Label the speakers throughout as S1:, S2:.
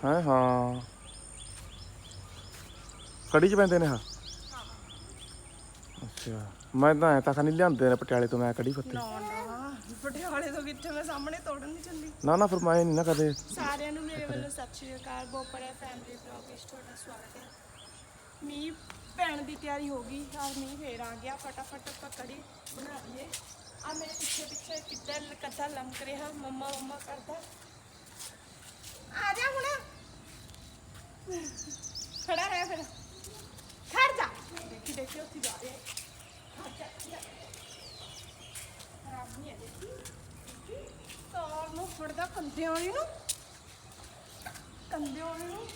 S1: ਹੈ? ਹਾਂ। ਕੜੀ ਚ ਪੈਂਦੇ ਨੇ ਹਾਂ ਅੱਛਾ। ਮੈਂ ਤਾਂ ਐ ਤਾਂ ਨਹੀਂ ਲਿਆਂਦੇ ਨੇ ਪਟਿਆਲੇ ਤੋਂ ਮੈਂ ਕੜੀ ਪੱਤੇ
S2: ਨਾ ਨਾ ਪਟਿਆਲੇ ਤੋਂ ਕਿੱਥੇ ਮੈਂ ਸਾਹਮਣੇ ਤੋੜਨ ਨਹੀਂ ਚੱਲੀ।
S1: ਨਾ ਨਾ ਫਿਰ ਮੈਂ ਨਹੀਂ ਨਾ ਕਦੇ।
S2: ਸਾਰਿਆਂ ਨੂੰ ਮੇਰੇ ਵੱਲੋਂ ਸਤਿ ਸ਼੍ਰੀ ਅਕਾਲ ਬੋਪਰੇ ਫੈਮਿਲੀ ਬਲੌਗ ਵਿੱਚ ਤੁਹਾਡਾ ਸਵਾਗਤ ਹੈ। ਮੀਂਹ ਪੈਣ ਦੀ ਤਿਆਰੀ ਹੋ ਗਈ। ਔਰ ਮੀਂਹ ਫੇਰ ਆ ਗਿਆ। ਫਟਾਫਟ ਆਪਾਂ ਕੜੀ ਬਣਾ ਲਈਏ। ਆ ਮੇਰੇ ਪਿੱਛੇ ਪਿੱਛੇ ਕਿੱਦਾਂ ਕੱਥਾ ਲੰਕ ਰਿਹਾ। ਮੰਮਾ ਮੰਮਾ ਕਰਦਾ। ਆ ਜਾ ਹੁਣ। ਖੜਾ ਰਹਿ ਫਿਰ। ਖੜ ਜਾ। ਦੇਖੀ ਦੇਖੀ, ਉੱਥੇ ਜਾ ਰਿਹਾ। ਖਰਾਬ ਨਹੀਂ ਹੈ, ਦੇਖੀ। ਤਾਰ ਨੂੰ ਫੜਦਾ ਕੰਦੇ ਵਾਲੀ ਨੂੰ। ਕੰਦੇ ਵਾਲੀ ਨੂੰ।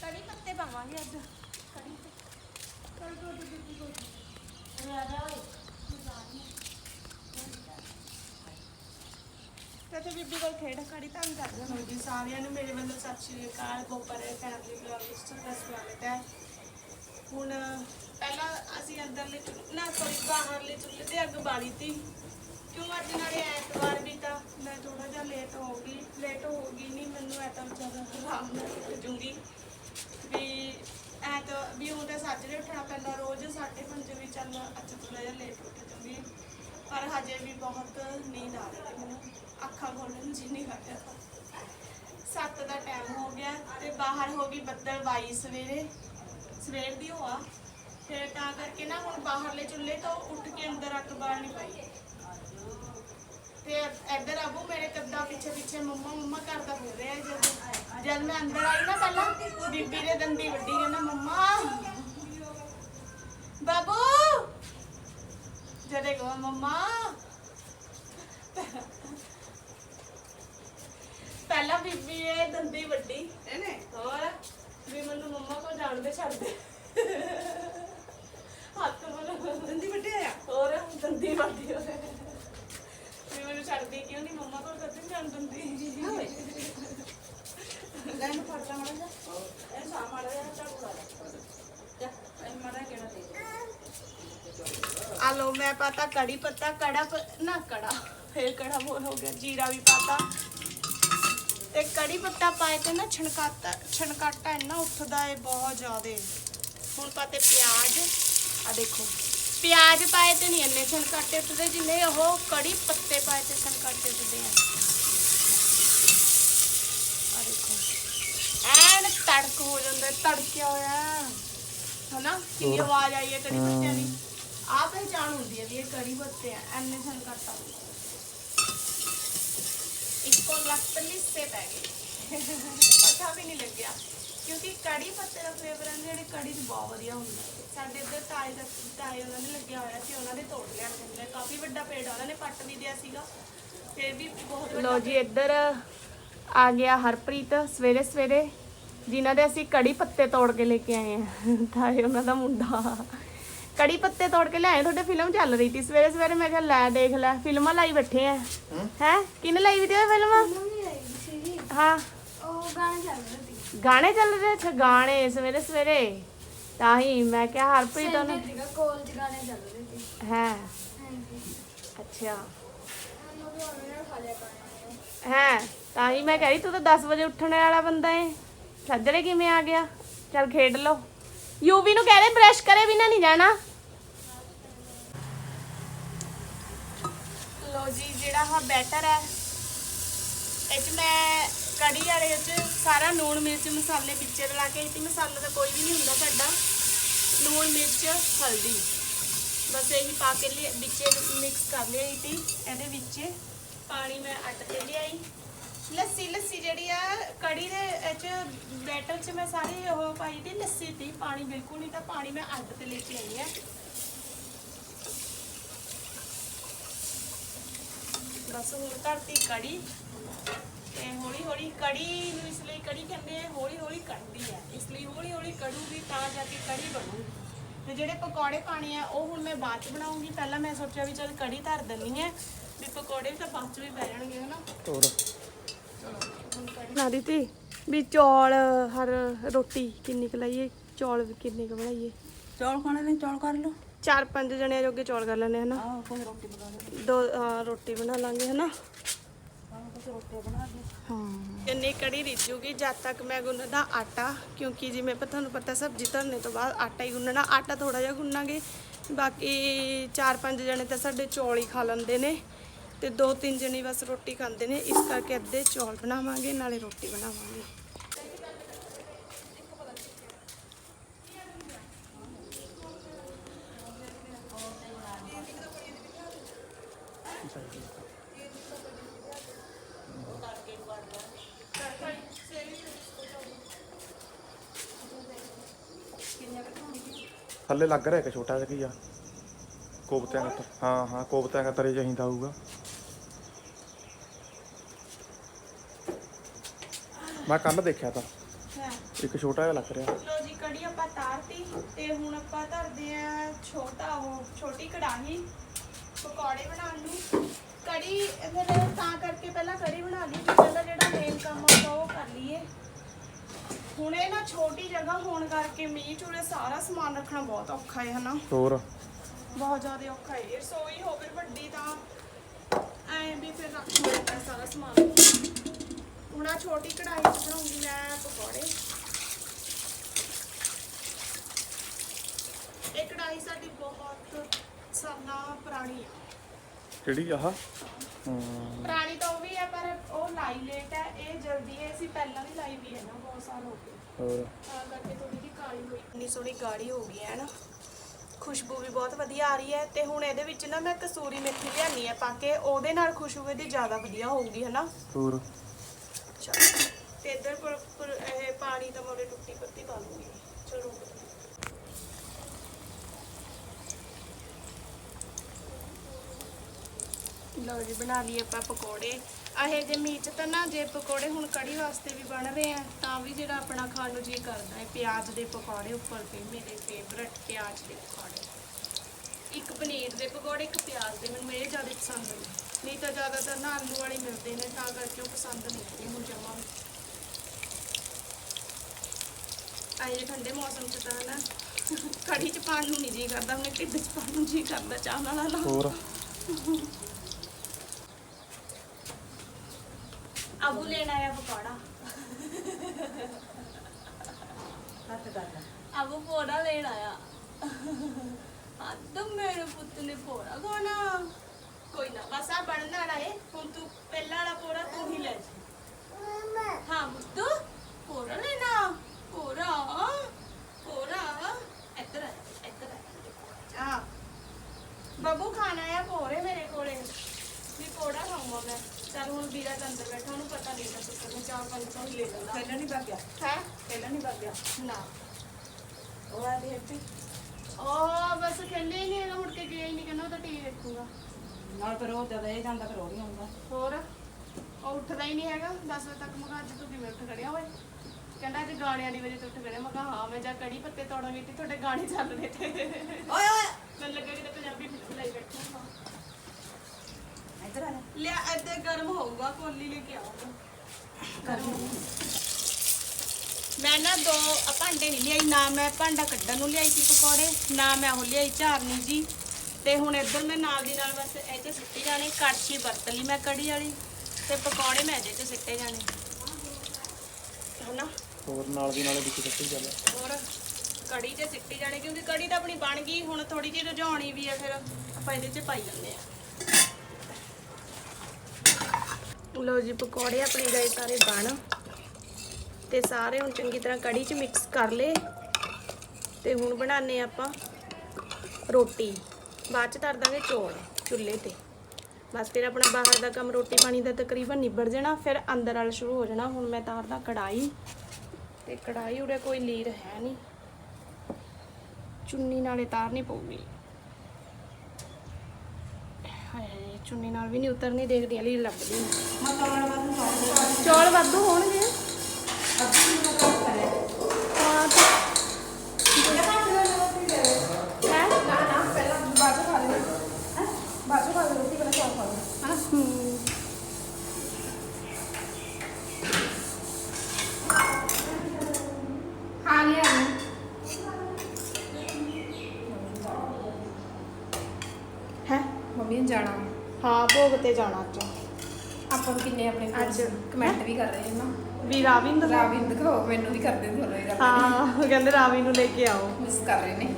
S2: ਕੜੀ ਪੱਤੇ ਪਾਵਾਂਗੇ ਅੱਜ। ਕੜੀ ਤੇ ਕੜੀ ਤੋਂ ਦੀ ਕੋਈ ਰਾਜਾ ਓਏ ਤੇ ਤੇ ਬੀਬੀ ਕੋਲ ਖੇਡ ਕੜੀ ਤਾਂ ਕਰਦਾ। ਹਾਂ ਜੀ ਸਾਰਿਆਂ ਨੂੰ ਮੇਰੇ ਵੱਲੋਂ ਸਤਿ ਸ਼੍ਰੀ ਅਕਾਲ ਗੋਪਰੇ ਫੈਮਿਲੀ ਬਲੌਗ ਵਿੱਚ ਤੁਹਾਡਾ ਸਵਾਗਤ ਹੈ। ਹੁਣ ਪਹਿਲਾਂ ਅਸੀਂ ਅੰਦਰਲੇ ਚੁੱਲ੍ਹੇ ਨਾ ਸੌਰੀ ਬਾਹਰਲੇ ਚੁੱਲ੍ਹੇ ਤੇ ਅੱਗ ਬਾਲੀ ਤੀ ਕਿਉਂ ਅੱਜ ਨਾਲੇ ਐਤਵਾਰ ਵੀ ਤਾਂ ਮੈਂ ਥੋੜਾ ਜਿਹਾ ਲੇਟ ਹੋ ਗਈ ਲੇਟ ਹੋ ਗਈ ਨਹੀਂ ਮੈਨੂੰ ਐਤਾਂ ਜ਼ਿਆਦਾ ਆਰਾਮ ਨਾਲ ਉੱਠ ਜੂੰਗੀ। ਵੀ ਐਤ ਵੀ ਹੁਣ ਤਾਂ ਸਾਜਰੇ ਉੱਠਣਾ ਪੈਂਦਾ, ਰੋਜ਼ 5:30 ਵੀ ਚੱਲ, ਅੱਜ ਥੋੜਾ ਜਿਹਾ ਲੇਟ ਉੱਠ ਜੂੰਗੀ। ਪਰ ਹਜੇ ਵੀ ਬਹੁਤ ਨੀਂਦ ਆ ਰਹੀ ਹੈ। ਮੈਨੂੰ ਅੱਖਾਂ ਖੋਲਣ ਜੀ ਨਹੀਂ ਕਰ ਰਿਹਾ। ਸੱਤ ਦਾ ਟਾਈਮ ਹੋ ਗਿਆ ਤੇ ਬਾਹਰ ਹੋ ਗਈ ਬੱਦਲਬਾਈ ਸਵੇਰੇ। ਸਵੇਰ ਦੀ ਹੋਆ ਤੇ ਤਾਂ ਕਰਕੇ ਨਾ ਹੁਣ ਬਾਹਰਲੇ ਚੁੱਲ੍ਹੇ ਤੋਂ ਉੱਠ ਕੇ ਅੰਦਰ ਅੱਗ ਬਾਲਣੀ ਪਈ। ਤੇ ਇੱਧਰ ਆਬੂ ਮੇਰੇ ਕੱਦਾ ਪਿੱਛੇ ਪਿੱਛੇ ਮੰਮਾ ਮੰਮਾ ਕਰਦਾ ਹੋ ਰਿਹਾ ਜਦ। ਜਦ ਮੈਂ ਅੰਦਰ ਆਈ ਨਾ ਪਹਿਲਾਂ, ਬੀਬੀ ਦੇ ਦੰਦੀ ਵੱਡੀ ਕਹਿੰਦਾ, ਮੰਮਾ! ਬਾਬੂ! ਜਦੇ ਕਹੋ ਮੰਮਾ? ਪਹਿਲਾਂ ਬੀਬੀ ਇਹ ਦੰਦੀ ਵੱਡੀ। ਇਹਨੇ? ਹੋਰ? ਵੀ ਮੈਨੂੰ ਮੰਮਾ ਕੋ ਜਾਣ ਦੇ ਛੱਡ ਦੇ। ਹੱਥ ਮਨ ਦੰਦੀ ਵੱਡੀ ਆ ਹੋਰ? ਦੰਦੀ ਵੱਡੀ ਹੋਵੇ। ਵੀ ਮੈਨੂੰ ਛੱਡਦੀ ਕਿਉਂ ਨਹੀਂ ਮੰਮਾ ਕੋਲ ਕਦੇ ਜਾਣ ਦਿੰਦੀ
S3: ਲੈਣ ਫੜ ਲਾ ਮਾੜਾ ਜਿਹਾ ਇਹ ਸਾ ਮਾੜਾ ਜਿਹਾ ਝਾੜੂ ਲਾ ਲੈ ਜਾ ਇਹ ਮਾੜਾ ਕਿਹੜਾ ਦੇ
S2: ਮੈਂ ਪਾਤਾ ਕੜੀ ਪੱਤਾ ਕੜਾ ਨਾ ਕੜਾ ਫੇਰ ਕੜਾ ਬੋਲ ਹੋ ਗਿਆ ਜੀਰਾ ਵੀ ਪਾਤਾ। ਤੇ ਕੜੀ ਪੱਤਾ ਪਾਏ ਤੇ ਨਾ ਛਣਕਾਤਾ ਛਣਕਾਟਾ ਇੰਨਾ ਉੱਠਦਾ ਹੈ ਬਹੁਤ ਜ਼ਿਆਦੇ। ਹੁਣ ਪਾਤੇ ਪਿਆਜ਼। ਆ ਦੇਖੋ ਪਿਆਜ਼ ਪਾਏ ਤੇ ਨਹੀਂ ਇੰਨੇ ਛਣਕਾਟੇ ਉੱਠਦੇ ਜਿੰਨੇ ਉਹ ਕੜੀ ਪੱਤੇ ਪਾਏ ਤੇ ਛਣਕਾਟੇ ਉੱਠਦੇ ਆ। ਆ ਦੇਖੋ ਐਨ ਤੜਕ ਹੋ ਜਾਂਦਾ ਤੜਕਿਆ ਹੋਇਆ। ਹਨਾ ਕਿੰਨੀ ਆਵਾਜ਼ ਆਈ ਹੈ ਕੜੀ ਪੱਤਿਆਂ ਦੀ। ਆ ਪਹਿਚਾਣ ਹੁੰਦੀ ਹੈ ਵੀ ਇਹ ਕੜੀ ਪੱਤੇ ਆ ਐਨੇ ਛਣਕਾਟਾ ਇੱਕੋ ਲੱਤ ਲਿੱਸੇ ਪੈ ਗਏ। ਪਤਾ ਵੀ ਨਹੀਂ ਲੱਗਿਆ ਕਿਉਂਕਿ ਕੜੀ ਪੱਤੇ ਦਾ ਫਲੇਵਰ ਹੈ ਜਿਹੜੇ ਕੜੀ 'ਚ ਬਹੁਤ ਵਧੀਆ ਹੁੰਦਾ। ਸਾਡੇ ਇੱਧਰ ਤਾਏ ਦਾ ਤਾਏ ਉਹਨਾਂ ਨੇ ਲੱਗਿਆ ਹੋਇਆ ਸੀ ਉਹਨਾਂ ਦੇ ਤੋੜ ਲਿਆ ਕਹਿੰਦੇ ਕਾਫੀ ਵੱਡਾ ਪੇੜ ਆ, ਉਹਨਾਂ ਨੇ ਪੱਟ ਵੀ ਦਿਆ ਸੀਗਾ। ਫਿਰ ਵੀ ਬਹੁਤ ਲੋ ਜੀ ਇੱਧਰ ਆ ਗਿਆ ਹਰਪ੍ਰੀਤ ਸਵੇਰੇ ਸਵੇਰੇ ਜਿਨ੍ਹਾਂ ਦੇ ਅਸੀਂ ਕੜੀ ਪੱਤੇ ਤੋੜ ਕੇ ਲੈ ਕੇ ਆਏ ਆ। ਤਾਏ ਉਹਨਾਂ ਦਾ ਮੁੰਡਾ। ਕੜੀ ਪੱਤੇ ਤੋੜ ਕੇ ਲਿਆਏ ਤੁਹਾਡੇ ਫਿਲਮ ਚੱਲ ਰਹੀ ਸੀ। ਸਵੇਰੇ ਸਵੇਰੇ ਮੈਂ ਕਿਹਾ ਲੈ ਦੇਖ ਲੈ ਫਿਲਮਾਂ ਲਾਈ ਬੈਠੇ ਆ। ਹੈ? ਕਿਹਨੇ ਲਾਈ ਵੀ ਤੇ ਫਿਲਮਾਂ ਹਾਂ।
S4: ਉਹ ਗਾਣਾ ਚੱਲ ਰਿਹਾ ਸੀ।
S2: ਗਾਣੇ ਚੱਲ ਰਹੇ? ਅੱਛਾ ਗਾਣੇ ਸਵੇਰੇ ਸਵੇਰੇ। ਤਾਂ ਹੀ ਮੈਂ ਕਿਹਾ ਹਰਪ੍ਰੀਤ
S4: ਸੀਗਾ ਕਾਲਜ ਗਾਣੇ ਚੱਲ ਰਹੇ ਸੀ।
S2: ਹੈ?
S4: ਹਾਂਜੀ।
S2: ਅੱਛਾ। ਹੈ ਤਾਂ ਹੀ? ਮੈਂ ਕਹਿ ਰਹੀ ਤੂੰ ਤਾਂ 10 ਵਜੇ ਉੱਠਣ ਵਾਲਾ ਬੰਦਾ ਏ। ਸੱਜਰੇ ਕਿਵੇਂ ਆ ਗਿਆ? ਚੱਲ ਖੇਡ ਲਓ। ਯੂਵੀ ਨੂੰ ਕਹਿ ਰਹੇ ਬ੍ਰਸ਼ ਕਰੇ ਬਿਨਾ ਨਹੀਂ ਜਾਣਾ। ਲੋ ਜੀ, ਜਿਹੜਾ ਹਾ ਬੈਟਰ ਹੈ, ਇਹ 'ਚ ਮੈਂ ਕੜੀ ਵਾਲੇ ਵਿੱਚ ਸਾਰਾ ਨੂਣ ਮਿਰਚ, ਮਸਾਲੇ ਵਿੱਚੇ ਰਲਾ ਕੇ ਇਤੀ ਮਸਾਲਾ ਤਾਂ ਕੋਈ ਵੀ ਨਹੀਂ ਹੁੰਦਾ ਸਾਡਾ। ਲੂਣ, ਮਿਰਚ, ਹਲਦੀ। ਬਸ ਇਹੀ ਪਾ ਕੇ ਲਈ ਵਿੱਚੇ ਮਿਕਸ ਕਰ ਲਿਆ ਇਤੀ ਇਹਦੇ ਵਿੱਚ ਪਾਣੀ ਮੈਂ ਅੱਟ ਤੇ ਲਿਆਈ। ਲੱਸੀ ਲੱਸੀ ਜਿਹੜੀ ਆ ਕੜੀ ਦੇ ਵਿੱਚ ਚ ਬੈਟਰ ਚ ਮੈਂ ਸਾਰੀ ਉਹ ਪਾਈ ਦੀ ਲੱਸੀ ਤੀ, ਪਾਣੀ ਬਿਲਕੁਲ ਨਹੀਂ ਤਾਂ ਪਾਣੀ ਮੈਂ ਅੱਡ ਤੇ ਲੈ ਕੇ ਆਈ ਆ। ਬਸ ਹੁਣ ਧਰਤੀ ਕੜੀ ਤੇ ਹੌਲੀ ਹੌਲੀ ਕੜੀ ਨੂੰ ਇਸ ਲਈ ਕੜੀ ਕਹਿੰਦੇ ਹੌਲੀ ਹੌਲੀ ਕੜਦੀ ਹੈ ਇਸ ਲਈ ਹੌਲੀ ਹੌਲੀ ਕੜੂਗੀ ਤਾਂ ਜਾ ਕੇ ਕੜੀ ਬਣੂਗੀ। ਤੇ ਜਿਹੜੇ ਪਕੌੜੇ ਪਾਣੇ ਆ, ਉਹ ਹੁਣ ਮੈਂ ਬਾਅਦ ਚ ਬਣਾਉਂਗੀ। ਪਹਿਲਾਂ ਮੈਂ ਸੋਚਿਆ ਵੀ ਚਲ ਕੜੀ ਧਰ ਦਿੰਨੀ ਹੈ ਵੀ ਪਕੌੜੇ ਤਾਂ ਬਾਅਦ ਚ ਵੀ ਪੈ ਜਾਣਗੇ, ਹਨਾ?
S1: ਹੋਰ?
S2: ਨਾ ਦਿੱਤੀ ਵੀ ਚੌਲ ਹਰ ਰੋਟੀ ਕਿੰਨੀ ਕੁ ਲਾਈਏ ਚੌਲ ਕਿੰਨੇ ਕੁ ਬਣਾਈਏ।
S3: ਚੌਲ ਖਾਣੇ ਨੇ ਚੌਲ ਕਰ ਲਓ।
S2: ਚਾਰ ਪੰਜ ਜਣਿਆਂ ਜੋਗੇ ਚੌਲ ਕਰ ਲੈਣੇ ਹਨਾ?
S3: ਆਹ ਕੋਈ ਰੋਟੀ ਬਣਾ ਲਓ।
S2: ਦੋ ਹਾਂ, ਰੋਟੀ ਬਣਾ ਲਾਂਗੇ ਹਨਾ?
S3: ਬਣਾ
S2: ਹਾਂ। ਇੰਨੀ ਕੜੀ ਰਿੱਝੂਗੀ ਜਦ ਤੱਕ ਮੈਂ ਗੁੰਨਦਾ ਆਟਾ ਕਿਉਂਕਿ ਜਿਵੇਂ ਪ- ਤੁਹਾਨੂੰ ਪਤਾ ਸਬਜ਼ੀ ਧਰਨੇ ਤੋਂ ਬਾਅਦ ਆਟਾ ਹੀ ਗੁੰਨਣਾ ਆਟਾ ਥੋੜਾ ਜਿਹਾ ਗੁੰਨਾਂਗੇ। ਬਾਕੀ 4-5 ਜਣੇ ਤਾਂ ਸਾਡੇ ਚੌਲ ਹੀ ਖਾ ਲੈਂਦੇ ਨੇ। ਤੇ 2-3 ਜਣੇ ਬਸ ਰੋਟੀ ਖਾਂਦੇ ਨੇ, ਇਸ ਕਰਕੇ ਅੱਧੇ ਚੌਲ ਬਣਾਵਾਂਗੇ, ਨਾਲੇ ਰੋਟੀ ਬਣਾਵਾਂਗੇ।
S1: ਥੱਲੇ ਲੱਗ ਰਿਹਾ ਇੱਕ ਛੋਟਾ ਜਿਹਾ ਕੀ ਆ? ਕੋਬਤਿਆਂ ਦਾ ਹਾਂ ਹਾਂ, ਕੋਬਤਿਆਂ ਦਾ ਤਰੇ ਚਾਹੀਦਾ ਮੈਂ ਕੱਲ ਦੇਖਿਆ ਤਾਂ। ਇੱਕ ਛੋਟਾ ਜਿਹਾ ਲੱਗ ਰਿਹਾ।
S2: ਲੋ ਜੀ ਕੜੀ ਆਪਾਂ ਤਾਰਤੀ ਤੇ ਹੁਣ ਆਪਾਂ ਧਰਦੇ ਆ ਛੋਟਾ ਉਹ ਛੋਟੀ ਕੜਾਹੀ ਪਕੌੜੇ ਬਣਾਉਣ ਨੂੰ। ਕੜੀ ਫਿਰ ਤਾਂ ਕਰਕੇ ਪਹਿਲਾਂ ਕੜੀ ਬਣਾ ਲਈ ਫਿਰ ਪਹਿਲਾਂ ਜਿਹੜਾ ਮੇਨ ਕੰਮ ਆ ਉਹ ਕਰ ਲਈਏ। ਹੁਣ ਇਹ ਨਾ ਛੋਟੀ ਜਗ੍ਹਾ ਹੋਣ ਕਰਕੇ ਮੀਂਹ ਚੂਰੇ ਸਾਰਾ ਸਮਾਨ ਰੱਖਣਾ ਬਹੁਤ ਔਖਾ ਹੈ ਹਨਾ?
S1: ਹੋਰ?
S2: ਬਹੁਤ ਜ਼ਿਆਦਾ ਔਖਾ ਹੈ। ਰਸੋਈ ਹੋਵੇ ਵੱਡੀ ਤਾਂ ਐਂ ਵੀ ਫਿਰ ਰੱਖਣਾ ਪੈਂਦਾ ਸਾਰਾ ਸਮਾਨ। ਹੁਣ ਆ ਛੋਟੀ ਕੜਾਹੀ 'ਚ ਬਣਾਉਂਗੀ ਮੈਂ ਪਕੌੜੇ। ਇਹ ਕੜਾਹੀ ਸਾਡੀ ਬਹੁਤ ਸਾਲਾਂ ਪੁਰਾਣੀ ਆ।
S1: ਕਿਹੜੀ ਆਹ?
S2: ਪੁਰਾਣੀ ਤਾਂ ਉਹ ਵੀ ਹੈ ਪਰ ਉਹ ਲਾਈ ਲੇਟ ਹੈ ਇਹ ਜਲਦੀ ਹੈ ਅਸੀਂ ਪਹਿਲਾਂ ਵੀ ਲਾਈ ਵੀ ਹੈ ਨਾ ਬਹੁਤ ਸਾਲ ਹੋ ਗਏ।
S1: ਹੋਰ?
S2: ਤਾਂ ਕਰਕੇ ਥੋੜੀ ਜਿਹੀ ਕਾਲੀ ਹੋਈ। ਇੰਨੀ ਸੋਹਣੀ ਗਾੜੀ ਹੋ ਗਈ ਹੈ ਨਾ। ਖੁਸ਼ਬੂ ਵੀ ਬਹੁਤ ਵਧੀਆ ਆ ਰਹੀ ਹੈ ਤੇ ਹੁਣ ਇਹਦੇ ਵਿੱਚ ਨਾ ਮੈਂ ਕਸੂਰੀ ਮੇਥੀ ਲਿਆਨੀ ਹੈ ਪਾ ਕੇ ਉਹਦੇ ਨਾਲ ਖੁਸ਼ਬੂ ਇਹਦੀ ਜ਼ਿਆਦਾ ਵਧੀਆ ਹੋਊਗੀ ਹਨਾ
S1: ਹੋਰ?
S2: ਚਲੋ ਤੇ ਇੱਧਰ ਪਰ ਪਰ ਇਹ ਪਾਣੀ ਦਾ ਮੋੜੇ ਟੁੱਟੀ ਪੱਤੀ ਪਾ ਲੂੰਗੀ। ਚਲੋ। ਲਓ ਜੀ, ਬਣਾ ਲਈਏ ਆਪਾਂ ਪਕੌੜੇ। ਆਹੇ ਜੇ ਮੀਚ ਤਾਂ ਨਾ, ਜੇ ਪਕੌੜੇ ਹੁਣ ਕੜੀ ਵਾਸਤੇ ਵੀ ਬਣ ਰਹੇ ਆ, ਤਾਂ ਵੀ ਜਿਹੜਾ ਆਪਣਾ ਖਾਣ ਨੂੰ ਜੀ ਕਰਦਾ ਹੈ, ਪਿਆਜ਼ ਦੇ ਪਕੌੜੇ ਉੱਪਰ ਤੇ, ਮੇਰੇ ਫੇਵਰਟ ਪਿਆਜ਼ ਦੇ ਪਕੌੜੇ। ਇੱਕ ਪਨੀਰ ਦੇ ਪਕੌੜੇ, ਇੱਕ ਪਿਆਜ਼ ਦੇ, ਮੈਨੂੰ ਇਹ ਜ਼ਿਆਦਾ ਪਸੰਦ ਨੇ। ਨਹੀਂ ਤਾਂ ਜ਼ਿਆਦਾਤਰ ਨਾ ਆਲੂ ਵਾਲੇ ਮਿਲਦੇ ਨੇ, ਤਾਂ ਕਰਕੇ ਉਹ ਪਸੰਦ ਨਹੀਂ ਹੈਗੇ ਆਏ ਠੰਡੇ ਮੌਸਮ ਚ ਤਾਂ ਨਾ ਕੜੀ ਚ ਪਾਣ ਨੂੰ ਨਹੀਂ ਜੀ ਕਰਦਾ ਉਹਨੇ ਢਿੱਡ ਚ ਪਾਣ ਨੂੰ ਜੀ ਕਰਦਾ ਚਾਹ ਨਾਲ ਨਾ
S1: ਹੋਰ?
S2: ਅਬੂ ਲੈਣ ਆਇਆ ਪਕੌੜਾ।
S3: ਹੱਥ ਕਰ ਲੈ।
S2: ਅਬੂ ਪੋੜਾ ਲੈਣ ਆਇਆ। ਅੱਧ ਮੇਰੇ ਪੁੱਤ ਨੇ ਪੋੜਾ ਖਾਣਾ। ਕੋਈ ਨਾ ਬਸ ਆ ਬਣਨ ਵਾਲਾ ਏ। ਹੁਣ ਤੂੰ ਪਹਿਲਾਂ ਵਾਲਾ ਪੋੜਾ ਤੂੰ ਹੀ ਲੈ ਜਾ ਹਾਂ ਪੁੱਤ ਪੋੜਾ ਲੈਣਾ ਪੋੜਾ ਪੋੜਾ ਇੱਧਰ ਆ ਇੱਧਰ ਆ ਆ ਬਾਬੂ ਖਾਣਾ ਆ ਪੋਰੇ ਮੇਰੇ ਕੋਲੇ ਵੀ ਪੋੜਾ ਖਾਊਂਗਾ ਮੈਂ ਚੱਲ ਹੁਣ ਵੀਰਾ ਤਾਂ ਅੰਦਰ ਬੈਠਾ ਉਹਨੂੰ ਪਤਾ ਨਹੀਂ ਲੱਗਦਾ ਸੁੱਕਾ ਚਾਰ ਪੰਜ ਸੌ ਹੀ ਲੈ ਲੈਂਦਾ
S3: ਪਹਿਲਾਂ ਨਹੀਂ ਵਗ ਗਿਆ
S2: ਹੈ
S3: ਪਹਿਲਾਂ ਨਹੀਂ ਵਗ ਗਿਆ
S2: ਨਾ।
S3: ਉਹ ਆ ਦੇ ਹੱਟੀ
S2: ਉਹ ਬਸ ਕਹਿੰਦੇ ਹੀ ਨਹੀਂ ਹੈਗਾ ਮੁੜ ਕੇ ਗਿਆ ਹੀ ਨਹੀਂ ਕਹਿੰਦਾ ਉਹ ਤਾਂ ਟੀਵੀ ਵੇਖੂਗਾ।
S3: ਨਾਲ ਫਿਰ ਉਹ ਜਦ ਇਹ ਜਾਂਦਾ ਫਿਰ ਉਹ ਨਹੀਂ ਆਉਂਦਾ।
S2: ਹੋਰ? ਉਹ ਉੱਠਦਾ ਹੀ ਨਹੀਂ ਹੈਗਾ 10 ਵਜੇ ਤੱਕ। ਮੈਂ ਕਿਹਾ ਅੱਜ ਤੂੰ ਕਿਵੇਂ ਉੱਠ ਖੜਿਆ ਓਏ? ਕਹਿੰਦਾ ਅੱਜ ਗਾਣਿਆਂ ਦੀ ਵਜ੍ਹਾ ਤੋਂ ਉੱਠ ਖੜਿਆ। ਮੈਂ ਕਿਹਾ ਹਾਂ ਮੈਂ ਜਾ ਕੜੀ ਪੱਤੇ ਤੋੜਾਂਗੀ ਤੇ ਤੁਹਾਡੇ ਗਾਣੇ ਚੱਲ ਰਹੇ ਤੇ।
S3: ਓਏ ਓਏ!
S2: ਮੈਨੂੰ ਲੱਗਾ ਕਿ ਤੇ ਪੰਜਾਬੀ ਫਿਲਮ ਲਈ ਬੈਠਾ
S3: ਇੱਧਰ ਆ ਲੈ
S2: ਲਿਆ ਇੱਥੇ ਗਰਮ ਹੋਊਗਾ ਕੋਲੀ ਲੈ ਕੇ ਆਉਂਗਾ ਮੈਂ ਨਾ ਦੋ ਭਾਂਡੇ ਨਹੀਂ ਲਿਆਈ ਨਾ ਮੈਂ ਭਾਂਡਾ ਕੱਢਣ ਨੂੰ ਲਿਆਈ ਸੀ ਪਕੌੜੇ ਨਾ ਮੈਂ ਉਹ ਲਿਆਈ ਝਾਰਨੀ ਜੀ। ਤੇ ਹੁਣ ਇੱਧਰ ਮੈਂ ਨਾਲ ਦੀ ਨਾਲ ਬਸ ਇਹ 'ਚ ਸਿੱਟੀ ਜਾਣੇ ਕੜਛੀ ਵਰਤ ਲਈ ਮੈਂ ਕੜੀ ਵਾਲੀ ਤੇ ਪਕੌੜੇ ਮੈਂ ਇਹਦੇ 'ਚ ਸਿੱਟੇ ਜਾਣੇ। ਹਨਾ?
S1: ਹੋਰ ਨਾਲ ਦੀ ਨਾਲੇ ਵਿੱਚ ਕੱਟੀ ਚੱਲ
S2: ਹੋਰ ਕੜੀ 'ਚ ਸਿੱਟੀ ਜਾਣੇ ਕਿਉਂਕਿ ਕੜੀ ਤਾਂ ਆਪਣੀ ਬਣ ਗਈ ਹੁਣ ਥੋੜੀ ਜਿਹੀ ਰਝਾਉਣੀ ਵੀ ਆ ਫਿਰ ਆਪਾਂ ਇਹਦੇ 'ਚ ਪਾਈ ਜਾਂਦੇ ਆ। ਲੋ ਜੀ ਪਕੌੜੇ ਆਪਣੇ ਗਏ ਸਾਰੇ ਬਣ। ਤੇ ਸਾਰੇ ਹੁਣ ਚੰਗੀ ਤਰ੍ਹਾਂ ਕੜੀ 'ਚ ਮਿਕਸ ਕਰ ਲਏ। ਤੇ ਹੁਣ ਬਣਾਣੇ ਆਪਾਂ ਰੋਟੀ। ਬਾਅਦ 'ਚ ਧਰ ਦਾਂਗੇ ਚੌਲ ਚੁੱਲ੍ਹੇ ਤੇ। ਬਸ ਫਿਰ ਆਪਣਾ ਬਾਹਰ ਦਾ ਕੰਮ ਰੋਟੀ ਪਾਣੀ ਦਾ ਤਕਰੀਬਨ ਨਿਬੜ ਜਾਣਾ, ਫਿਰ ਅੰਦਰ ਵਾਲਾ ਸ਼ੁਰੂ ਹੋ ਜਾਣਾ। ਹੁਣ ਮੈਂ ਤਾਰਦਾ ਕੜਾਈ ਤੇ ਕੜਾਈ ਉਰੇ ਕੋਈ ਲੀਰ ਹੈ ਨਹੀਂ। ਚੁੰਨੀ ਨਾਲੇ ਤਾਰਨੀ ਪਊਗੀ। ਹਾਏ ਚੁੰਨੀ ਨਾਲ ਵੀ ਨਹੀਂ ਉਤਰਨੀ, ਦੇਖਦੀ ਆ ਲੀਰ ਲੱਭਦੀ ਚੌਲ ਵਾਧੂ ਹੋਣਗੇ
S3: ਅੱਧੀ ਨੂੰ ਕੰਮ ਕਰੇ
S2: ਹਾਂ ਤੇ ਹੈ
S3: ਨਾ ਨਾ ਪਹਿਲਾਂ ਬਾਅਦ ਚ ਖਾ ਲੈ ਹੈ ਬਾਅਦ ਚ ਖਾ ਲੈ ਰੋਟੀ ਪਹਿਲਾਂ ਚੌਲ ਖਾ ਲੈ ਹਾਂ
S2: ਹੂੰ
S4: ਖਾ ਲਿਆ ਮੈਂ
S2: ਹੈ ਹਾਂ ਭੋਗ ਤੇ ਜਾਣਾ ਅੱਜ।
S3: ਆਪਾਂ ਕਿੰਨੇ ਆਪਣੇ
S2: ਅੱਜ।
S3: ਕਮੈਂਟ ਵੀ ਕਰ ਰਹੇ ਨਾ।
S2: ਵੀ ਰਾਵਿੰਦ
S3: ਰਾਵਿੰਦ ਦਿਖਾਓ ਮੈਨੂੰ ਵੀ ਕਰਦੇ ਥੋੜਾ ਜਿਹਾ।
S2: ਹਾਂ ਕਹਿੰਦੇ ਰਾਵੀ ਨੂੰ ਲੈ ਕੇ ਆਓ।
S3: ਮਿਸ ਕਰ ਰਹੇ ਨੇ।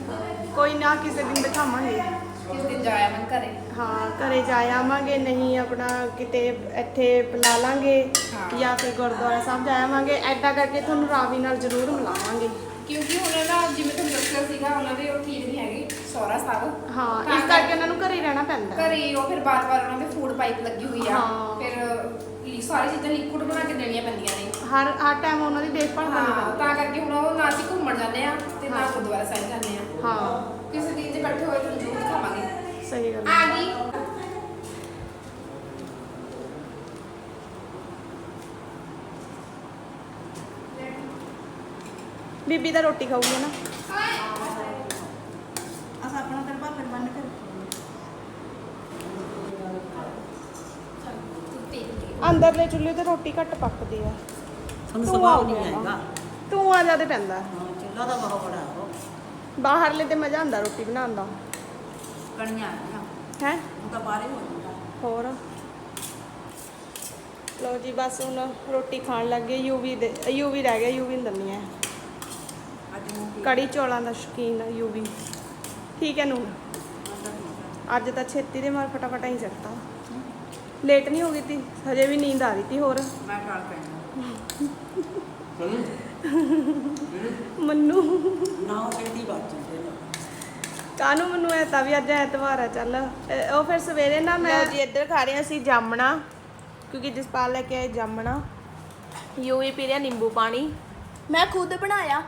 S2: ਕੋਈ ਨਾ ਕਿਸੇ ਦਿਨ ਦਿਖਾਵਾਂਗੇ।
S3: ਕਿਸ ਦਿਨ ਜਾਇਆ ਮੈਂ ਘਰੇ।
S2: ਹਾਂ ਘਰੇ ਜਾ ਆਵਾਂਗੇ ਨਹੀਂ ਆਪਣਾ ਕਿਤੇ ਇੱਥੇ ਬੁਲਾ ਲਾਂਗੇ
S3: ਹਾਂ।
S2: ਜਾਂ ਫਿਰ ਗੁਰਦੁਆਰਾ ਸਾਹਿਬ ਜਾ ਆਵਾਂਗੇ। ਐਦਾਂ ਕਰਕੇ ਤੁਹਾਨੂੰ ਰਾਵੀ ਨਾਲ ਜ਼ਰੂਰ ਮਿਲਾਵਾਂਗੇ।
S3: ਕਿਉਂਕਿ ਹੁਣ ਨਾ ਜਿਵੇਂ ਤੁਹਾਨੂੰ ਦੱਸਿਆ ਸੀਗਾ ਉਹਨਾਂ ਦੇ ਉਹ ਠੀਕ ਨਹੀਂ ਹੈਗੇ। ਸਹੁਰਾ ਸਾਹਿਬ
S2: ਹਾਂ
S3: ਤਾਂ
S2: ਇਸ ਕਰਕੇ ਉਹਨਾਂ ਨੂੰ ਘਰੇ ਰਹਿਣਾ ਪੈਂਦਾ।
S3: ਘਰੇ ਉਹ ਫਿਰ ਬਾਰ-ਬਾਰ ਉਹਨਾਂ ਦੇ ਫੂਡ ਪਾਈਪ ਲੱਗੀ ਹੋਈ ਆ।
S2: ਹਾਂ।
S3: ਫਿਰ ਲੀ- ਸਾਰੀ ਚੀਜ਼ਾਂ ਲਿਕੁਇਡ ਬਣਾ ਕੇ ਦੇਣੀਆਂ ਪੈਂਦੀਆਂ ਨੇ।
S2: ਹਰ ਹਰ ਟਾਈਮ ਉਹਨਾਂ ਦੀ ਦੇਖਭਾਲ ਕਰਨੀ
S3: ਹਾਂ
S2: ਪੈਂਦੀ।
S3: ਤਾਂ ਕਰਕੇ ਹੁਣ ਉਹ ਨਾ ਅਸੀਂ ਘੁੰਮਣ ਜਾਂਦੇ ਆ ਤੇ ਨਾ ਗੁਰਦੁਆਰਾ ਸਾਹਿਬ ਜਾਂਦੇ ਆ।
S2: ਹਾਂ।
S3: ਕਿਸੇ ਦਿਨ ਜੇ ਇਕੱਠੇ ਹੋਏ ਤਾਂ ਜ਼ਰੂਰ ਖਾਵਾਂਗੇ
S2: ਸਹੀ ਗੱਲ ਹੈ।
S3: ਆ ਗਈ।
S2: ਬੀਬੀ ਤਾਂ ਰੋਟੀ ਖਾਊਗੀ ਨਾ
S3: ਅਸਾਂ ਆਪਣਾ ਤੇਰੇ ਭਾਪੇ ਨੂੰ ਬੰਨ ਕਰ
S2: ਅੰਦਰਲੇ ਚੁੱਲ੍ਹੇ ਤੇ ਰੋਟੀ ਘੱਟ ਪੱਕਦੀ ਆ।
S5: ਤੁਹਾਨੂੰ ਸੁਭਾਅ
S2: ਆ
S5: ਨਹੀਂ ਆਏਗਾ।
S2: ਤੂੰ ਆ ਜਾਦੇ ਪੈਂਦਾ।
S5: ਹਾਂ ਚੁੱਲ੍ਹਾ ਦਾ ਬਹੁਤ ਬੜਾ ਉਹ
S2: ਬਾਹਰਲੇ ਤੇ ਮਜ਼ਾ ਆਉਂਦਾ ਰੋਟੀ ਬਣਾਉਣ ਦਾ।
S5: ਕਣੀਆਂ ਆ
S2: ਹੈ?
S5: ਉਹ ਤਾਂ ਬਾਹਰ ਹੀ ਹੋ ਜਾਂਦਾ।
S2: ਹੋਰ? ਲੋ ਜੀ ਬਸ ਹੁਣ ਰੋਟੀ ਖਾਣ ਲੱਗੇ। ਯੂਵੀ ਦੇ ਯੂਵੀ ਰਹਿ ਗਿਆ ਯੂਵੀ ਨੂੰ ਦੰਨੀ ਹੈ ਕੜੀ ਚੌਲਾਂ ਦਾ ਸ਼ੌਕੀਨ ਹੈ ਯੂਵੀ ਠੀਕ ਹੈ ਨੂੰ ਅੱਜ ਤਾਂ ਛੇਤੀ ਦੇ ਮਾਰ ਫਟਾਫਟ ਹੀ ਚੱਕਤਾ ਲੇਟ ਨਹੀਂ ਹੋ ਗਈ ਤੀ ਹਜੇ ਵੀ ਨੀਂਦ ਆ ਰਹੀ ਤੀ ਹੋਰ।
S5: ਮੈਂ ਟਾਲ ਪੈਣਾ
S2: ਮੰਨੂ।
S5: ਨਾ ਉਹ ਕਿਹਦੀ ਬਾਤ ਚੁੰਦੇ ਨੇ
S2: ਕਾਨੂੰ ਮੈਨੂੰ ਐ ਤਾਂ ਵੀ ਅੱਜ ਐਤਵਾਰ ਆ ਚੱਲ। ਉਹ ਫਿਰ ਸਵੇਰੇ ਨਾ ਮੈਂ ਜੀ ਇੱਧਰ ਖਾ ਰਹੇ ਸੀ ਜਾਮਣਾ ਕਿਉਂਕਿ ਜਸਪਾਲ ਲੈ ਕੇ ਆਏ ਜਾਮਣਾ। ਯੂਵੀ ਪੀ ਰਿਹਾ ਨਿੰਬੂ ਪਾਣੀ।
S4: ਮੈਂ ਖੁਦ ਬਣਾਇਆ।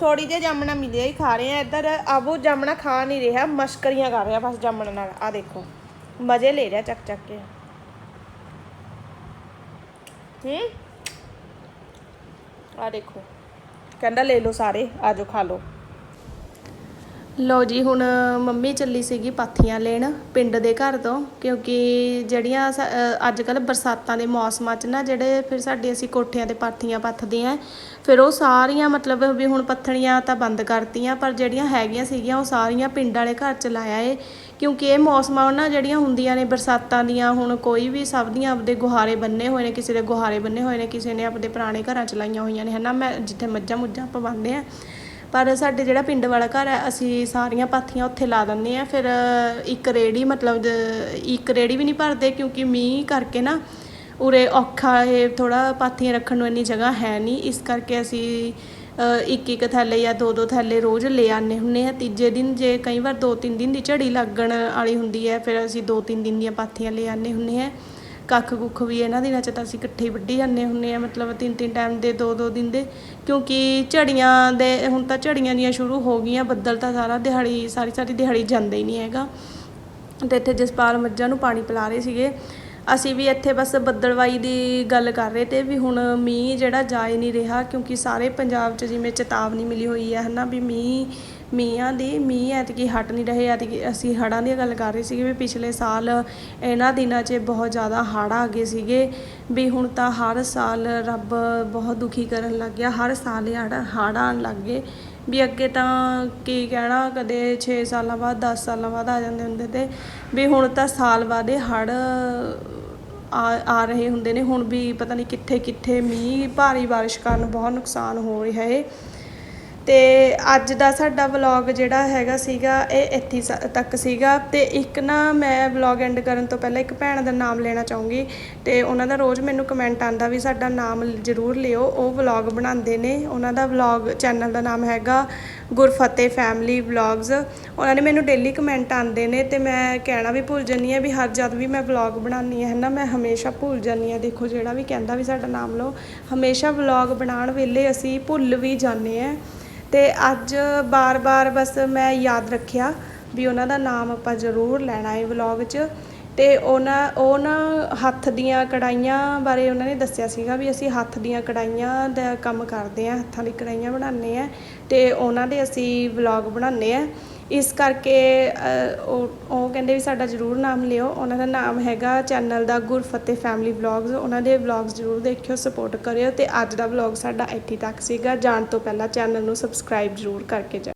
S2: ਥੋੜੀ ਜਿਹੀ ਜਾਮਣਾ ਮਿਲਿਆ ਹੀ ਖਾ ਰਹੇ ਆ ਇੱਧਰ ਆਬੂ ਜਾਮਣਾ ਖਾ ਨਹੀਂ ਰਿਹਾ ਮਸ਼ਕਰੀਆਂ ਕਰ ਰਿਹਾ ਬਸ ਜਾਮਣਾ ਨਾਲ। ਆ ਦੇਖੋ ਮਜ਼ੇ ਲੈ ਰਿਹਾ ਚੱਕ ਚੱਕ ਕੇ। ਹੂੰ? ਆ ਦੇਖੋ। ਕਹਿੰਦਾ ਲੈ ਲਓ ਸਾਰੇ ਆਜੋ ਖਾ ਲਓ। ਲੋ ਜੀ ਹੁਣ ਮੰਮੀ ਚੱਲੀ ਸੀਗੀ ਪਾਥੀਆਂ ਲੈਣ ਪਿੰਡ ਦੇ ਘਰ ਤੋਂ ਕਿਉਂਕਿ ਜਿਹੜੀਆਂ ਅੱਜ ਕੱਲ ਬਰਸਾਤਾਂ ਦੇ ਮੌਸਮਾਂ 'ਚ ਨਾ ਜਿਹੜੇ ਫਿਰ ਸਾਡੇ ਅਸੀਂ ਕੋਠਿਆਂ ਤੇ ਪਾਥੀਆਂ ਪੱਥਦੇ ਆ ਫਿਰ ਉਹ ਸਾਰੀਆਂ ਮਤਲਬ ਵੀ ਹੁਣ ਪੱਥਣੀਆਂ ਤਾਂ ਬੰਦ ਕਰਤੀਆਂ ਪਰ ਜਿਹੜੀਆਂ ਹੈਗੀਆਂ ਸੀਗੀਆਂ ਉਹ ਸਾਰੀਆਂ ਪਿੰਡ ਵਾਲੇ ਘਰ ਚ ਲਾਇਆ ਏ। ਕਿਉਂਕਿ ਇਹ ਮੌਸਮਾਂ ਉਹਨਾਂ ਜਿਹੜੀਆਂ ਹੁੰਦੀਆਂ ਨੇ ਬਰਸਾਤਾਂ ਦੀਆਂ, ਹੁਣ ਕੋਈ ਵੀ ਸਭ ਦੀਆਂ ਆਪਦੇ ਗੁਹਾਰੇ ਬੰਨੇ ਹੋਏ ਨੇ, ਕਿਸੇ ਦੇ ਗੁਹਾਰੇ ਬੰਨੇ ਹੋਏ ਨੇ, ਕਿਸੇ ਨੇ ਆਪਦੇ ਪੁਰਾਣੇ ਘਰਾਂ ਚ ਲਾਈਆਂ ਹੋਈਆਂ ਨੇ, ਹਨਾ? ਮੈਂ ਜਿੱਥੇ ਮੱਝਾਂ ਮੁੱਝਾਂ ਪਵਾਉਂਦੇ ਬੰਨ੍ਹਦੇ ਆ ਪਰ ਸਾਡੇ ਜਿਹੜਾ ਪਿੰਡ ਵਾਲਾ ਘਰ ਹੈ, ਅਸੀਂ ਸਾਰੀਆਂ ਪਾਥੀਆਂ ਉੱਥੇ ਲਾ ਦਿੰਦੇ ਆ ਫਿਰ ਇੱਕ ਰੇੜੀ, ਮਤਲਬ ਇੱਕ ਰੇੜੀ ਵੀ ਨਹੀਂ ਭਰਦੇ ਕਿਉਂਕਿ ਮੀਂਹ ਕਰਕੇ ਨਾ ਉਰੇ ਔਖਾ ਇਹ ਥੋੜਾ ਪਾਥੀਆਂ ਰੱਖਣ ਨੂੰ ਇੰਨੀ ਜਗ੍ਹਾ ਹੈ ਨਹੀਂ। ਇਸ ਕਰਕੇ ਅਸੀਂ ਇੱਕ ਇੱਕ ਥੈਲੇ ਜਾਂ ਦੋ ਦੋ ਥੈਲੇ ਰੋਜ਼ ਲੈ ਆਨੇ ਹੁੰਨੇ ਆ। ਤੀਜੇ ਦਿਨ ਜੇ ਕਈ ਵਾਰ ਦੋ ਤਿੰਨ ਦਿਨ ਦੀ ਝੜੀ ਲੱਗਣ ਵਾਲੀ ਹੁੰਦੀ ਹੈ, ਫਿਰ ਅਸੀਂ ਦੋ ਤਿੰਨ ਦਿਨ ਦੀਆਂ ਪਾਥੀਆਂ ਲੈ ਆਨੇ ਹੁੰਨੇ ਆ। ਕੱਖ ਕੁੱਖ ਵੀ ਇਹਨਾਂ ਦਿਨਾਂ 'ਚ ਤਾਂ ਅਸੀਂ ਇਕੱਠੇ ਵੱਢੀ ਜਾਂਦੇ ਹੁੰਨੇ ਆ, ਮਤਲਬ ਤਿੰਨ ਤਿੰਨ ਟਾਈਮ ਦੇ, ਦੋ ਦੋ ਦਿਨ ਦੇ। ਕਿਉਂਕਿ ਝੜੀਆਂ ਦੇ, ਹੁਣ ਤਾਂ ਝੜੀਆਂ ਦੀਆਂ ਸ਼ੁਰੂ ਹੋ ਗਈਆਂ, ਬੱਦਲ ਤਾਂ ਸਾਰਾ ਦਿਹਾੜੀ, ਸਾਰੀ ਸਾਰੀ ਦਿਹਾੜੀ ਜਾਂਦਾ ਹੀ ਨਹੀਂ ਹੈਗਾ। ਤੇ ਇੱਥੇ ਜਸਪਾਲ ਮੱਝਾਂ ਨੂੰ ਪਾਣੀ ਪਿਲਾ ਰਹੇ ਸੀਗੇ। ਅਸੀਂ ਵੀ ਇੱਥੇ ਬਸ ਬੱਦਲਵਾਈ ਦੀ ਗੱਲ ਕਰ ਰਹੇ ਤੇ ਵੀ ਹੁਣ ਮੀਂਹ ਜਿਹੜਾ ਜਾ ਹੀ ਨਹੀਂ ਰਿਹਾ, ਕਿਉਂਕਿ ਸਾਰੇ ਪੰਜਾਬ 'ਚ ਜਿਵੇਂ ਚੇਤਾਵਨੀ ਮਿਲੀ ਹੋਈ ਹੈ ਹਨਾ ਵੀ ਮੀਂਹ, ਮੀਂਹਾਂ ਦੀ, ਮੀਂਹ ਐਤਕੀ ਹਟ ਨਹੀਂ ਰਹੇ, ਐਤਕੀ ਅਸੀਂ ਹੜ੍ਹਾਂ ਦੀ ਗੱਲ ਕਰ ਰਹੇ ਸੀਗੇ ਵੀ ਪਿਛਲੇ ਸਾਲ ਇਹਨਾਂ ਦਿਨਾਂ 'ਚ ਬਹੁਤ ਜ਼ਿਆਦਾ ਹੜ੍ਹ ਆ ਗਏ ਸੀਗੇ ਵੀ ਹੁਣ ਤਾਂ ਹਰ ਸਾਲ ਰੱਬ ਬਹੁਤ ਦੁਖੀ ਕਰਨ ਲੱਗ ਗਿਆ, ਹਰ ਸਾਲ ਹੀ ਹੜ੍ਹ ਹੜ੍ਹ ਆਉਣ ਲੱਗ ਗਏ। ਵੀ ਅੱਗੇ ਤਾਂ ਕੀ ਕਹਿਣਾ, ਕਦੇ 6 ਸਾਲਾਂ ਬਾਅਦ 10 ਸਾਲਾਂ ਬਾਅਦ ਆ ਜਾਂਦੇ ਹੁੰਦੇ ਤੇ ਵੀ ਹੁਣ ਤਾਂ ਸਾਲ ਬਾਅਦ ਇਹ ਹੜ੍ਹ ਆ ਆ ਰਹੇ ਹੁੰਦੇ ਨੇ, ਹੁਣ ਵੀ ਪਤਾ ਨਹੀਂ ਕਿੱਥੇ ਕਿੱਥੇ ਮੀਂਹ, ਭਾਰੀ ਬਾਰਿਸ਼ ਕਾਰਨ ਬਹੁਤ ਨੁਕਸਾਨ ਹੋ ਰਿਹਾ ਹੈ ਤੇ ਅੱਜ ਦਾ ਸਾਡਾ ਵਲੌਗ ਜਿਹੜਾ ਹੈਗਾ ਸੀਗਾ, ਇਹ ਇੱਥੇ ਸ- ਤੱਕ ਸੀਗਾ। ਤੇ ਇੱਕ ਨਾ ਮੈਂ ਵਲੌਗ ਐਂਡ ਕਰਨ ਤੋਂ ਪਹਿਲਾਂ ਇੱਕ ਭੈਣ ਦਾ ਨਾਮ ਲੈਣਾ ਚਾਹੂੰਗੀ। ਤੇ ਉਹਨਾਂ ਦਾ ਰੋਜ਼ ਮੈਨੂੰ ਕਮੈਂਟ ਆਂਦਾ ਵੀ ਸਾਡਾ ਨਾਮ ਜ਼ਰੂਰ ਲਿਓ। ਉਹ ਵਲੌਗ ਬਣਾਉਂਦੇ ਨੇ। ਉਹਨਾਂ ਦਾ ਵਲੌਗ ਚੈਨਲ ਦਾ ਨਾਮ ਹੈਗਾ ਗੁਰਫਤਿਹ ਫੈਮਿਲੀ ਵਲੌਗਸ ਉਹਨਾਂ ਨੇ ਮੈਨੂੰ ਡੇਲੀ ਕਮੈਂਟ ਆਉਂਦੇ ਨੇ ਤੇ ਮੈਂ ਕਹਿਣਾ ਵੀ ਭੁੱਲ ਜਾਂਦੀ ਹਾਂ ਵੀ ਹਰ ਜਦ ਵੀ ਮੈਂ ਵਲੌਗ ਬਣਾਉਂਦੀ ਹਾਂ ਨਾ, ਮੈਂ ਹਮੇਸ਼ਾ ਭੁੱਲ ਜਾਂਦੀ ਹਾਂ। ਦੇਖੋ ਜਿਹੜਾ ਵੀ ਕਹਿੰਦਾ ਵੀ ਸਾਡਾ ਨਾਮ ਲਓ। ਹਮੇਸ਼ਾ ਵਲੌਗ ਬਣਾਉਣ ਵੇਲੇ ਅਸੀਂ ਭੁੱਲ ਵੀ ਜਾਂਦੇ ਹਾਂ। ਅਤੇ ਅੱਜ ਵਾਰ ਵਾਰ ਬਸ ਮੈਂ ਯਾਦ ਰੱਖਿਆ ਵੀ ਉਹਨਾਂ ਦਾ ਨਾਮ ਆਪਾਂ ਜ਼ਰੂਰ ਲੈਣਾ ਹੈ ਵਲੋਗ 'ਚ। ਅਤੇ ਉਹਨਾਂ, ਉਹ ਨਾ ਹੱਥ ਦੀਆਂ ਕੜਾਹੀਆਂ ਬਾਰੇ ਉਹਨਾਂ ਨੇ ਦੱਸਿਆ ਸੀਗਾ ਵੀ ਅਸੀਂ ਹੱਥ ਦੀਆਂ ਕੜਾਹੀਆਂ ਦਾ ਕੰਮ ਕਰਦੇ ਹਾਂ, ਹੱਥਾਂ ਦੀ ਕੜਾਹੀਆਂ ਬਣਾਉਂਦੇ ਆ ਅਤੇ ਉਹਨਾਂ ਦੇ ਅਸੀਂ ਵਲੋਗ ਬਣਾਉਂਦੇ ਹਾਂ। ਇਸ ਕਰਕੇ ਉਹ ਉਹ ਕਹਿੰਦੇ ਵੀ ਸਾਡਾ ਜ਼ਰੂਰ ਨਾਮ ਲਿਓ। ਉਹਨਾਂ ਦਾ ਨਾਮ ਹੈਗਾ ਚੈਨਲ ਦਾ ਗੁਰਫਤਿਹ ਫੈਮਿਲੀ ਵਲੌਗਸ ਉਹਨਾਂ ਦੇ ਵਲੌਗਸ ਜ਼ਰੂਰ ਦੇਖਿਓ, ਸਪੋਰਟ ਕਰਿਓ। ਤੇ ਅੱਜ ਦਾ ਵਲੌਗ ਸਾਡਾ ਇੱਥੇ ਤੱਕ ਸੀਗਾ। ਜਾਣ ਤੋਂ ਪਹਿਲਾਂ ਚੈਨਲ ਨੂੰ ਸਬਸਕ੍ਰਾਈਬ ਜ਼ਰੂਰ ਕਰਕੇ ਜਾ